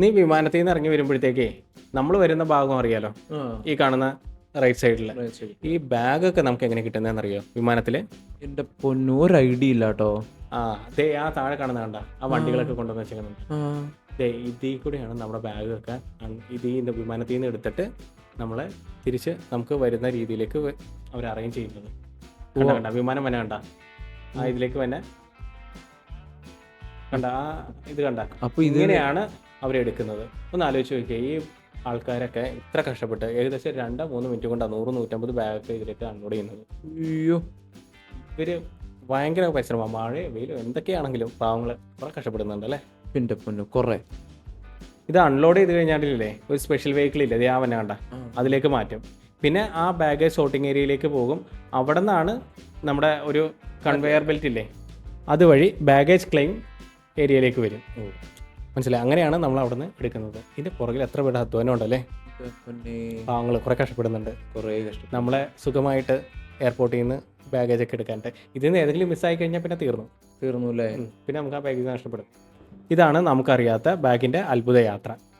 നീ വിമാനത്തിൽ നിന്ന് ഇറങ്ങി വരുമ്പോഴത്തേക്കേ നമ്മൾ വരുന്ന ഭാഗം അറിയാലോ? ഈ കാണുന്ന റൈറ്റ് സൈഡിൽ ഈ ബാഗ് ഒക്കെ നമുക്ക് എങ്ങനെ കിട്ടുന്നതെന്ന് അറിയോ വിമാനത്തിൽ എന്റെ പൊന്നൂർ ഐഡിയ ഇല്ല കേട്ടോ. ആ ദേ ആ താഴെ കാണുന്ന കണ്ട ആ വണ്ടികളൊക്കെ കൊണ്ടുവന്ന് വെച്ചിട്ടുണ്ട് ദേ ഇതിൽ കൂടെയാണ് നമ്മുടെ ബാഗ് ഒക്കെ ഇത് ഈ വിമാനത്തിൽ നിന്ന് എടുത്തിട്ട് നമ്മളെ തിരിച്ച് നമുക്ക് വരുന്ന രീതിയിലേക്ക് അവർ അറേഞ്ച് ചെയ്യുന്നത്. കണ്ട കണ്ട വിമാനം വന്നെ കണ്ട. ആ ഇതിലേക്ക് വന്നെ. കണ്ട ആ ഇത് കണ്ട. അപ്പൊ ഇങ്ങനെയാണ് അവരെടുക്കുന്നത്. ഒന്ന് ആലോചിച്ച് നോക്കിയാൽ ഈ ആൾക്കാരൊക്കെ ഇത്ര കഷ്ടപ്പെട്ട് ഏകദേശം രണ്ടോ മൂന്ന് മിനിറ്റ് കൊണ്ടാണ് നൂറ് നൂറ്റമ്പത് ബാഗൊക്കെ ഇതിലേക്ക് അൺലോഡ് ചെയ്യുന്നത്. അയ്യോ. ഇവർ ഭയങ്കര പരിശ്രമം മഴയോ വെയിലോ എന്തൊക്കെയാണെങ്കിലും പാവങ്ങൾ കുറെ കഷ്ടപ്പെടുന്നുണ്ട് അല്ലേ? പിന്നെ പൊന്നു കുറെ. ഇത് അൺലോഡ് ചെയ്ത് കഴിഞ്ഞാലില്ലേ ഒരു സ്പെഷ്യൽ വെഹിക്കിൾ ഇല്ല ദേ ആ വന്നെ കണ്ട അതിലേക്ക് മാറ്റും. പിന്നെ ആ ബാഗേജ് സോർട്ടിങ് ഏരിയയിലേക്ക് പോകും. അവിടെ നിന്നാണ് നമ്മുടെ ഒരു കൺവെയർ ബെൽറ്റ് ഇല്ലേ അതുവഴി ബാഗേജ് ക്ലെയിം ഏരിയയിലേക്ക് വരും. മനസ്സിലായി. അങ്ങനെയാണ് നമ്മൾ അവിടെ നിന്ന് എടുക്കുന്നത്. ഇതിന്റെ പുറകിൽ എത്ര പേരുടെ അധ്വാനം ഉണ്ടല്ലേ? പാവങ്ങൾ കുറെ കഷ്ടപ്പെടുന്നുണ്ട്. കുറേ കഷ്ടം നമ്മളെ സുഖമായിട്ട് എയർപോർട്ടിൽ നിന്ന് ബാഗേജ് ഒക്കെ എടുക്കാനായിട്ട് ഇതിൽ നിന്ന് ഏതെങ്കിലും മിസ്സായി കഴിഞ്ഞാൽ പിന്നെ തീർന്നു. തീർന്നു അല്ലേ? പിന്നെ നമുക്ക് ആ ബാഗേജ് നഷ്ടപ്പെടും. ഇതാണ് നമുക്കറിയാത്ത ബാഗിന്റെ അത്ഭുത യാത്ര.